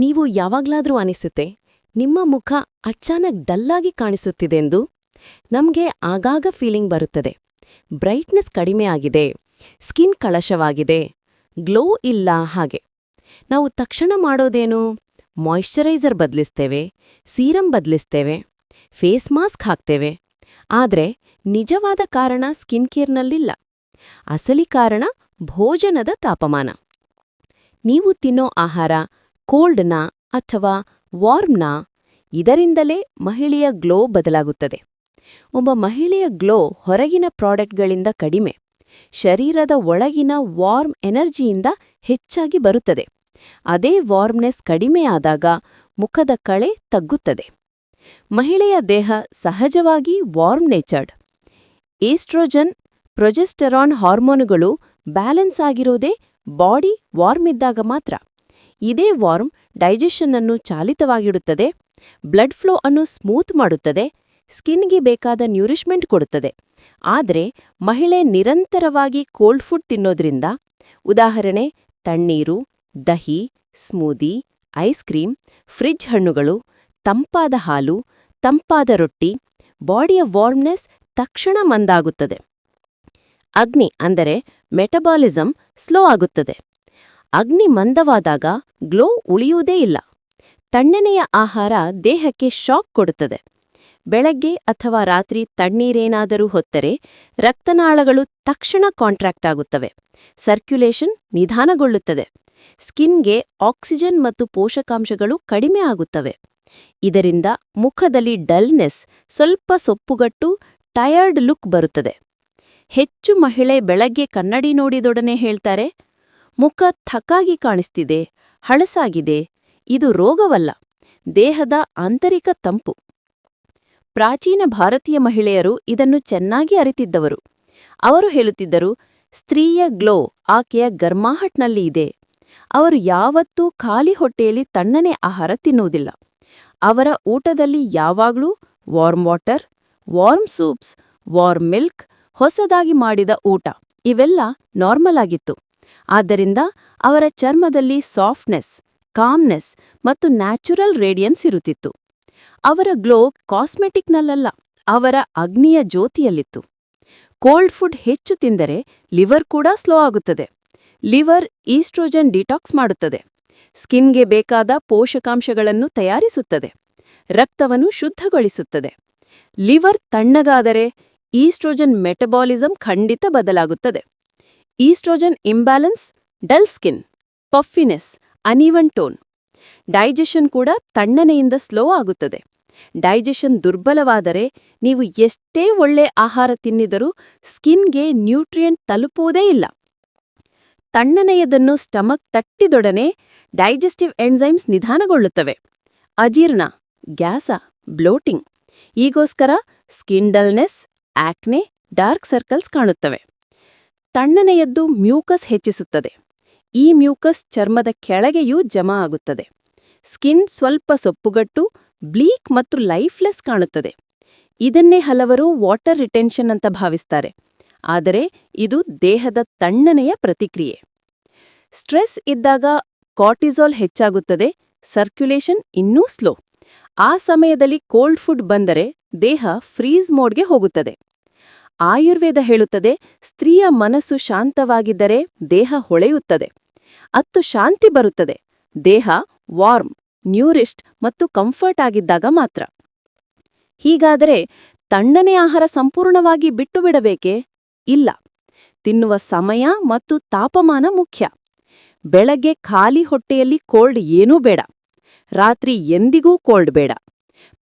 ನೀವು ಯಾವಾಗ್ಲಾದ್ರೂ ಅನಿಸುತ್ತೆ, ನಿಮ್ಮ ಮುಖ ಅಚಾನಕ್ ಡಲ್ಲಾಗಿ ಕಾಣಿಸುತ್ತಿದೆಂದು ನಮ್ಗೆ ಆಗಾಗ ಫೀಲಿಂಗ್ ಬರುತ್ತದೆ. ಬ್ರೈಟ್ನೆಸ್ ಕಡಿಮೆ ಆಗಿದೆ, ಸ್ಕಿನ್ ಕಳಶವಾಗಿದೆ, ಗ್ಲೋ ಇಲ್ಲ ಹಾಗೆ. ನಾವು ತಕ್ಷಣ ಮಾಡೋದೇನು? ಮಾಯಿಶ್ಚರೈಸರ್ ಬದಲಿಸ್ತೇವೆ, ಸೀರಂ ಬದಲಿಸ್ತೇವೆ, ಫೇಸ್ ಮಾಸ್ಕ್ ಹಾಕ್ತೇವೆ. ಆದ್ರೆ ನಿಜವಾದ ಕಾರಣ ಸ್ಕಿನ್ ಕೇರ್ನಲ್ಲಿಲ್ಲ. ಅಸಲಿ ಕಾರಣ ಭೋಜನದ ತಾಪಮಾನ. ನೀವು ತಿನ್ನೋ ಆಹಾರ ಕೋಲ್ಡ್ನಾ ಅಥವಾ ವಾರ್ಮ್ನ ಇದರಿಂದಲೇ ಮಹಿಳೆಯ ಗ್ಲೋ ಬದಲಾಗುತ್ತದೆ. ಒಬ್ಬ ಮಹಿಳೆಯ ಗ್ಲೋ ಹೊರಗಿನ ಪ್ರಾಡಕ್ಟ್ಗಳಿಂದ ಕಡಿಮೆ, ಶರೀರದ ಒಳಗಿನ ವಾರ್ಮ್ ಎನರ್ಜಿಯಿಂದ ಹೆಚ್ಚಾಗಿ ಬರುತ್ತದೆ. ಅದೇ ವಾರ್ಮ್ನೆಸ್ ಕಡಿಮೆಯಾದಾಗ ಮುಖದ ಕಳೆ ತಗ್ಗುತ್ತದೆ. ಮಹಿಳೆಯ ದೇಹ ಸಹಜವಾಗಿ ವಾರ್ಮ್ ನೇಚರ್ಡ್. ಏಸ್ಟ್ರೋಜನ್ ಪ್ರೊಜೆಸ್ಟೆರಾನ್ ಹಾರ್ಮೋನುಗಳು ಬ್ಯಾಲೆನ್ಸ್ ಆಗಿರೋದೇ ಬಾಡಿ ವಾರ್ಮ್ ಇದ್ದಾಗ ಮಾತ್ರ. ಇದೇ ವಾರ್ಮ್ ಡೈಜೆಷನ್ ಅನ್ನು ಚಾಲಿತವಾಗಿಡುತ್ತದೆ, ಬ್ಲಡ್ ಫ್ಲೋ ಅನ್ನು ಸ್ಮೂತ್ ಮಾಡುತ್ತದೆ, ಸ್ಕಿನ್ಗೆ ಬೇಕಾದ ನ್ಯೂರಿಷ್ಮೆಂಟ್ ಕೊಡುತ್ತದೆ. ಆದರೆ ಮಹಿಳೆ ನಿರಂತರವಾಗಿ ಕೋಲ್ಡ್ ಫುಡ್ ತಿನ್ನೋದ್ರಿಂದ, ಉದಾಹರಣೆ, ತಣ್ಣೀರು, ದಹಿ, ಸ್ಮೂದಿ, ಐಸ್ ಕ್ರೀಮ್ ಫ್ರಿಜ್ ಹಣ್ಣುಗಳು, ತಂಪಾದ ಹಾಲು, ತಂಪಾದ ರೊಟ್ಟಿ, ಬಾಡಿಯ ವಾರ್ಮ್ನೆಸ್ ತಕ್ಷಣ ಮಂದಾಗುತ್ತದೆ. ಅಗ್ನಿ ಅಂದರೆ ಮೆಟಬಾಲಿಸಮ್ ಸ್ಲೋ ಆಗುತ್ತದೆ. ಅಗ್ನಿ ಮಂದವಾದಾಗ ಗ್ಲೋ ಉಳಿಯುವುದೇ ಇಲ್ಲ. ತಣ್ಣನೆಯ ಆಹಾರ ದೇಹಕ್ಕೆ ಶಾಕ್ ಕೊಡುತ್ತದೆ. ಬೆಳಗ್ಗೆ ಅಥವಾ ರಾತ್ರಿ ತಣ್ಣೀರೇನಾದರೂ ಹೊತ್ತರೆ ರಕ್ತನಾಳಗಳು ತಕ್ಷಣ ಕಾಂಟ್ರಾಕ್ಟ್ ಆಗುತ್ತವೆ. ಸರ್ಕ್ಯುಲೇಷನ್ ನಿಧಾನಗೊಳ್ಳುತ್ತದೆ. ಸ್ಕಿನ್ಗೆ ಆಕ್ಸಿಜನ್ ಮತ್ತು ಪೋಷಕಾಂಶಗಳು ಕಡಿಮೆ ಆಗುತ್ತವೆ. ಇದರಿಂದ ಮುಖದಲ್ಲಿ ಡಲ್ನೆಸ್, ಸ್ವಲ್ಪ ಸೊಪ್ಪುಗಟ್ಟು, ಟಯರ್ಡ್ ಲುಕ್ ಬರುತ್ತದೆ. ಹೆಚ್ಚು ಮಹಿಳೆ ಬೆಳಗ್ಗೆ ಕನ್ನಡಿ ನೋಡಿದೊಡನೆ ಹೇಳ್ತಾರೆ ಮುಖ ಥಕ್ಕಾಗಿ ಕಾಣಿಸ್ತಿದೆ, ಹಳಸಾಗಿದೆ. ಇದು ರೋಗವಲ್ಲ, ದೇಹದ ಆಂತರಿಕ ತಂಪು. ಪ್ರಾಚೀನ ಭಾರತೀಯ ಮಹಿಳೆಯರು ಇದನ್ನು ಚೆನ್ನಾಗಿ ಅರಿತಿದ್ದವರು. ಅವರು ಹೇಳುತ್ತಿದ್ದರು, ಸ್ತ್ರೀಯ ಗ್ಲೋ ಆಕೆಯ ಗರ್ಮಾಹಟ್ನಲ್ಲಿ ಇದೆ. ಅವರು ಯಾವತ್ತೂ ಖಾಲಿ ಹೊಟ್ಟೆಯಲ್ಲಿ ತಣ್ಣನೆ ಆಹಾರ ತಿನ್ನುವುದಿಲ್ಲ. ಅವರ ಊಟದಲ್ಲಿ ಯಾವಾಗ್ಲೂ warm water, warm soups, warm milk ಹೊಸದಾಗಿ ಮಾಡಿದ ಊಟ. ಇವೆಲ್ಲ ನಾರ್ಮಲ್ ಆಗಿತ್ತು. ಆದ್ದರಿಂದ ಅವರ ಚರ್ಮದಲ್ಲಿ ಸಾಫ್ಟ್ನೆಸ್, ಕಾಮ್ನೆಸ್ ಮತ್ತು ನ್ಯಾಚುರಲ್ ರೇಡಿಯನ್ಸ್ ಇರುತ್ತಿತ್ತು. ಅವರ ಗ್ಲೋ ಕಾಸ್ಮೆಟಿಕ್ನಲ್ಲಲ್ಲ, ಅವರ ಅಗ್ನಿಯ ಜ್ಯೋತಿಯಲ್ಲಿತ್ತು. ಕೋಲ್ಡ್ ಫುಡ್ ಹೆಚ್ಚು ತಿಂದರೆ ಲಿವರ್ ಕೂಡ ಸ್ಲೋ ಆಗುತ್ತದೆ. ಲಿವರ್ ಈಸ್ಟ್ರೋಜನ್ ಡಿಟಾಕ್ಸ್ ಮಾಡುತ್ತದೆ. ಸ್ಕಿನ್ಗೆ ಬೇಕಾದ ಪೋಷಕಾಂಶಗಳನ್ನು ತಯಾರಿಸುತ್ತದೆ. ರಕ್ತವನ್ನು ಶುದ್ಧಗೊಳಿಸುತ್ತದೆ. ಲಿವರ್ ತಣ್ಣಗಾದರೆ ಈಸ್ಟ್ರೋಜನ್ ಮೆಟಬಾಲಿಸಂ ಖಂಡಿತ ಬದಲಾಗುತ್ತದೆ. Oestrogen imbalance, dull skin puffiness uneven tone. Digestion ಕೂಡ ತಣ್ಣನೆಯಿಂದ ಸ್ಲೋ ಆಗುತ್ತದೆ. ಡೈಜೆಷನ್ ದುರ್ಬಲವಾದರೆ ನೀವು ಎಷ್ಟೇ ಒಳ್ಳೆ ಆಹಾರ ತಿನ್ನಿದರೂ ಸ್ಕಿನ್ಗೆ ನ್ಯೂಟ್ರಿಯೆಂಟ್ ತಲುಪುವುದೇ ಇಲ್ಲ. ತಣ್ಣನೆಯದನ್ನು ಸ್ಟಮಕ್ ತಟ್ಟಿದೊಡನೆ ಡೈಜೆಸ್ಟಿವ್ ಎಂಜೈಮ್ಸ್ ನಿಧಾನಗೊಳ್ಳುತ್ತವೆ. ಅಜೀರ್ಣ, gas, bloating. ಈಗೋಸ್ಕರ skin dullness, acne, dark circles ಕಾಣುತ್ತವೆ. ತಣ್ಣನೆಯದ್ದು ಮ್ಯೂಕಸ್ ಹೆಚ್ಚಿಸುತ್ತದೆ. ಈ ಮ್ಯೂಕಸ್ ಚರ್ಮದ ಕೆಳಗೆಯೂ ಜಮಾ ಆಗುತ್ತದೆ. ಸ್ಕಿನ್ ಸ್ವಲ್ಪ ಸೊಪ್ಪುಗಟ್ಟು, ಬ್ಲೀಕ್ ಮತ್ತು ಲೈಫ್ಲೆಸ್ ಕಾಣುತ್ತದೆ. ಇದನ್ನೇ ಹಲವರು ವಾಟರ್ ರಿಟೆನ್ಷನ್ ಅಂತ ಭಾವಿಸ್ತಾರೆ. ಆದರೆ ಇದು ದೇಹದ ತಣ್ಣನೆಯ ಪ್ರತಿಕ್ರಿಯೆ. ಸ್ಟ್ರೆಸ್ ಇದ್ದಾಗ ಕಾರ್ಟಿಸಾಲ್ ಹೆಚ್ಚಾಗುತ್ತದೆ, ಸರ್ಕ್ಯುಲೇಷನ್ ಇನ್ನೂ ಸ್ಲೋ. ಆ ಸಮಯದಲ್ಲಿ ಕೋಲ್ಡ್ ಫುಡ್ ಬಂದರೆ ದೇಹ ಫ್ರೀಸ್ ಮೋಡ್ಗೆ ಹೋಗುತ್ತದೆ. ಆಯುರ್ವೇದ ಹೇಳುತ್ತದೆ, ಸ್ತ್ರೀಯ ಮನಸ್ಸು ಶಾಂತವಾಗಿದ್ದರೆ ದೇಹ ಹೊಳೆಯುತ್ತದೆ. ಅತ್ತು ಶಾಂತಿ ಬರುತ್ತದೆ. ದೇಹ ವಾರ್ಮ್ ನ್ಯೂರಿಸ್ಟ್ ಮತ್ತು ಕಂಫರ್ಟ್ ಆಗಿದ್ದಾಗ ಮಾತ್ರ. ಹೀಗಾದರೆ ತಣ್ಣನೆ ಆಹಾರ ಸಂಪೂರ್ಣವಾಗಿ ಬಿಟ್ಟು ಬಿಡಬೇಕೇ ಇಲ್ಲ. ತಿನ್ನುವ ಸಮಯ ಮತ್ತು ತಾಪಮಾನ ಮುಖ್ಯ. ಬೆಳಗ್ಗೆ ಖಾಲಿ ಹೊಟ್ಟೆಯಲ್ಲಿ ಕೋಲ್ಡ್ ಏನೂ ಬೇಡ. ರಾತ್ರಿ ಎಂದಿಗೂ ಕೋಲ್ಡ್ ಬೇಡ.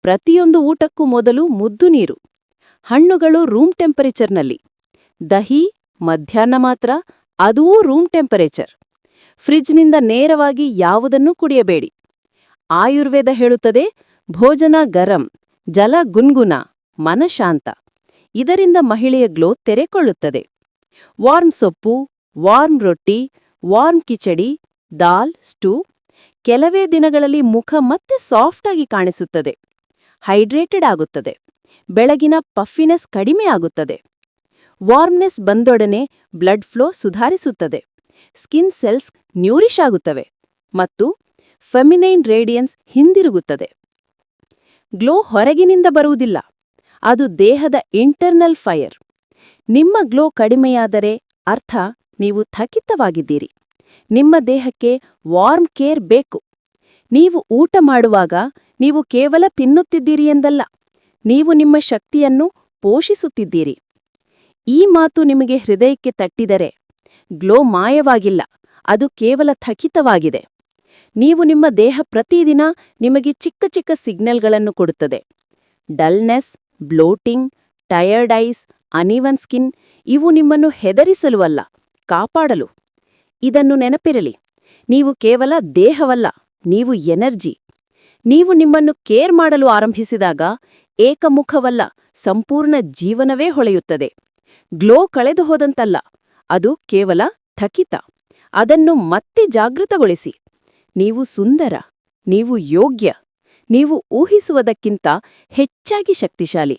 ಪ್ರತಿಯೊಂದು ಊಟಕ್ಕೂ ಮೊದಲು ಮುದ್ದು ನೀರು. ಹಣ್ಣುಗಳು ರೂಮ್ ಟೆಂಪರೇಚರ್ನಲ್ಲಿ ದಹಿ, ಮಧ್ಯಾಹ್ನ ಮಾತ್ರ ಅದೂ ರೂಮ್ ಟೆಂಪರೇಚರ್ ಫ್ರಿಜ್ನಿಂದ ನೇರವಾಗಿ ಯಾವುದನ್ನೂ ಕುಡಿಯಬೇಡಿ. ಆಯುರ್ವೇದ ಹೇಳುತ್ತದೆ, ಭೋಜನ ಗರಂ, ಜಲ ಗುನ್ಗುನ ಮನಶಾಂತ ಇದರಿಂದ ಮಹಿಳೆಯ ಗ್ಲೋ ತೆರೆಕೊಳ್ಳುತ್ತದೆ. ವಾರ್ಮ್ ಸೊಪ್ಪು ವಾರ್ಮ್ ರೊಟ್ಟಿ ವಾರ್ಮ್ ಕಿಚಡಿ, ದಾಲ್ ಸ್ಟೂ ಕೆಲವೇ ದಿನಗಳಲ್ಲಿ ಮುಖ ಮತ್ತೆ ಸಾಫ್ಟಾಗಿ ಕಾಣಿಸುತ್ತದೆ. ಹೈಡ್ರೇಟೆಡ್ ಆಗುತ್ತದೆ. ಬೆಳಗಿನ ಪಫಿನೆಸ್ ಕಡಿಮೆ ಆಗುತ್ತದೆ. ವಾರ್ಮ್ನೆಸ್ ಬಂದೊಡನೆ ಬ್ಲಡ್ ಫ್ಲೋ ಸುಧಾರಿಸುತ್ತದೆ. ಸ್ಕಿನ್ ಸೆಲ್ಸ್ ನ್ಯೂರಿಶ್ ಆಗುತ್ತವೆ ಮತ್ತು ಫೆಮಿನೈನ್ ರೇಡಿಯನ್ಸ್ ಹಿಂದಿರುಗುತ್ತದೆ. ಗ್ಲೋ ಹೊರಗಿನಿಂದ ಬರುವುದಿಲ್ಲ. ಅದು ದೇಹದ ಇಂಟರ್ನಲ್ ಫೈರ್. ನಿಮ್ಮ ಗ್ಲೋ ಕಡಿಮೆಯಾದರೆ ಅರ್ಥ ನೀವು ಥಕಿತವಾಗಿದ್ದೀರಿ. ನಿಮ್ಮ ದೇಹಕ್ಕೆ ವಾರ್ಮ್ ಕೇರ್ ಬೇಕು. ನೀವು ಊಟ ಮಾಡುವಾಗ ನೀವು ಕೇವಲ ತಿನ್ನುತ್ತಿದ್ದೀರಿ ಎಂದಲ್ಲ. ನೀವು ನಿಮ್ಮ ಶಕ್ತಿಯನ್ನು ಪೋಷಿಸುತ್ತಿದ್ದೀರಿ. ಈ ಮಾತು ನಿಮಗೆ ಹೃದಯಕ್ಕೆ ತಟ್ಟಿದರೆ ಗ್ಲೋ ಮಾಯವಾಗಿಲ್ಲ, ಅದು ಕೇವಲ ಥಕಿತವಾಗಿದೆ. ನೀವು ನಿಮ್ಮ ದೇಹ ಪ್ರತಿದಿನ ನಿಮಗೆ ಚಿಕ್ಕ ಚಿಕ್ಕ ಸಿಗ್ನಲ್ಗಳನ್ನು ಕೊಡುತ್ತದೆ. Dullness, bloating, tired eyes, uneven skin, ಇವು ನಿಮ್ಮನ್ನು ಹೆದರಿಸಲು ಅಲ್ಲ, ಕಾಪಾಡಲು. ಇದನ್ನು ನೆನಪಿರಲಿ, ನೀವು ಕೇವಲ ದೇಹವಲ್ಲ, ನೀವು ಎನರ್ಜಿ. ನೀವು ನಿಮ್ಮನ್ನು ಕೇರ್ ಮಾಡಲು ಆರಂಭಿಸಿದಾಗ ಏಕಮುಖವಲ್ಲ, ಸಂಪೂರ್ಣ ಜೀವನವೇ ಹೊಳೆಯುತ್ತದೆ. ಗ್ಲೋ ಕಳೆದು ಹೋದಂತಲ್ಲ, ಅದು ಕೇವಲ ಥಕಿತ. ಅದನ್ನು ಮತ್ತೆ ಜಾಗೃತಗೊಳಿಸಿ. ನೀವು ಸುಂದರ, ನೀವು ಯೋಗ್ಯ, ನೀವು ಊಹಿಸುವುದಕ್ಕಿಂತ ಹೆಚ್ಚಾಗಿ ಶಕ್ತಿಶಾಲಿ.